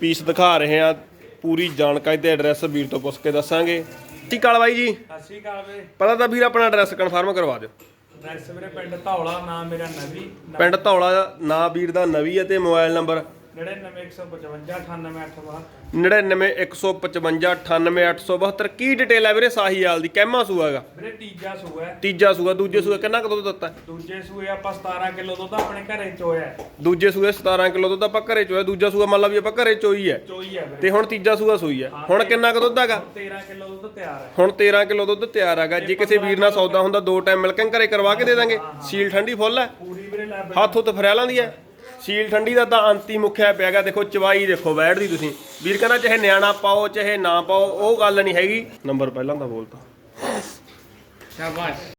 Piece ਦਿਖਾ ਰਹੇ ਹਾਂ। ਪੂਰੀ ਜਾਣਕਾਰੀ ਤੇ ਐਡਰੈਸ ਵੀਰ ਤੋਂ ਪੁੱਛ ਕੇ ਦੱਸਾਂਗੇ। ਠੀਕ ਕਾਲ ਬਾਈ ਜੀ? ਸਤਿ ਸ਼੍ਰੀ ਅਕਾਲ ਵੀਰੇ ਪਹਿਲਾਂ ਤਾਂ ਵੀਰ ਆਪਣਾ ਐਡਰੈਸ ਕਨਫਰਮ ਕਰਵਾ ਦਿਓ। ਐਡਰੈਸ ਵੀਰੇ ਪਿੰਡ ਧੌਲਾ ਨਾਮ ਮੇਰਾ ਨਵੀ ਪਿੰਡ ਧੌਲਾ ਨਾਂ ਵੀਰ ਦਾ ਨਵੀ ਹੈ ਤੇ ਮੋਬਾਈਲ ਨੰਬਰ 99155 9915598872 ਕੀ ਡਿਟੇਲ ਹੈ ਵੀਰੇ ਸਾਹੀਵਾਲ ਦੀ? ਕਹਿਮਾ ਸੂਆ ਹੈਗਾ? ਵੀਰੇ ਤੀਜਾ ਸੂਆ ਹੈ। ਤੀਜਾ ਸੂਆ ਦੂਜੇ ਸੂਏ ਕਿੰਨਾ ਕੁ ਦੁੱਧ ਦਿੱਤਾ? ਹੈ? ਦੂਜੇ ਸੂਏ ਆਪਾਂ 17 ਕਿਲੋ ਦੁੱਧ ਆਪਣੇ ਘਰੇ ਚੋਇਆ ਹੈ। ਦੂਜੇ ਸੂਏ 17 ਕਿਲੋ ਦੁੱਧ ਆਪਾਂ ਘਰੇ ਚੋਇਆ। ਦੂਜਾ ਸੂਆ ਮੰਨ ਲਾ ਵੀ ਆਪਾਂ ਘਰੇ ਚੋਈ ਹੈ। ਚੋਈ ਹੈ ਵੀਰੇ। ਤੇ ਹੁਣ ਤੀਜਾ ਸੂਆ ਸੂਈ ਹੈ। ਹੁਣ ਕਿੰਨਾ ਕੁ ਦੁੱਧ ਹੈਗਾ? 13 ਕਿਲੋ ਦੁੱਧ ਤਿਆਰ ਹੈ। ਹੁਣ 13 ਕਿਲੋ ਦੁੱਧ ਤਿਆਰ ਹੈਗਾ। ਜੇ ਕਿਸੇ ਵੀਰ ਨਾਲ ਸੌਦਾ ਹੁੰਦਾ ਦੋ ਟਾਈਮ ਮਿਲਕਿੰਗ ਘਰੇ ਕਰਵਾ ਕੇ ਦੇ ਦਾਂਗੇ। ਸੀਲ ਠੰਡੀ ਫੁੱਲ ਹੈ। ਪੂਰੀ ਵੀਰੇ ਲੈ ਹੱਥ ਉੱਤ ਫਰੈਲਾਂ ਦੀ ਹੈ। ਸੀਲ ਠੰਡੀ ਦਾ ਤਾਂ ਅੰਤਿਮ ਮੁੱਖਿਆ ਪਿਆਗਾ ਦੇਖੋ, ਚਵਾਈ ਦੇਖੋ, ਬੈਠਦੀ ਤੁਸੀਂ। ਵੀਰ ਕਹਿੰਦਾ ਚਾਹੇ ਨਿਆਣਾ ਪਾਓ, ਚਾਹੇ ਨਾ ਪਾਓ, ਉਹ ਗੱਲ ਨਹੀਂ ਹੈਗੀ। ਨੰਬਰ ਪਹਿਲਾਂ ਦਾ ਬੋਲਤਾ। ਸ਼ਾਬਾਸ਼।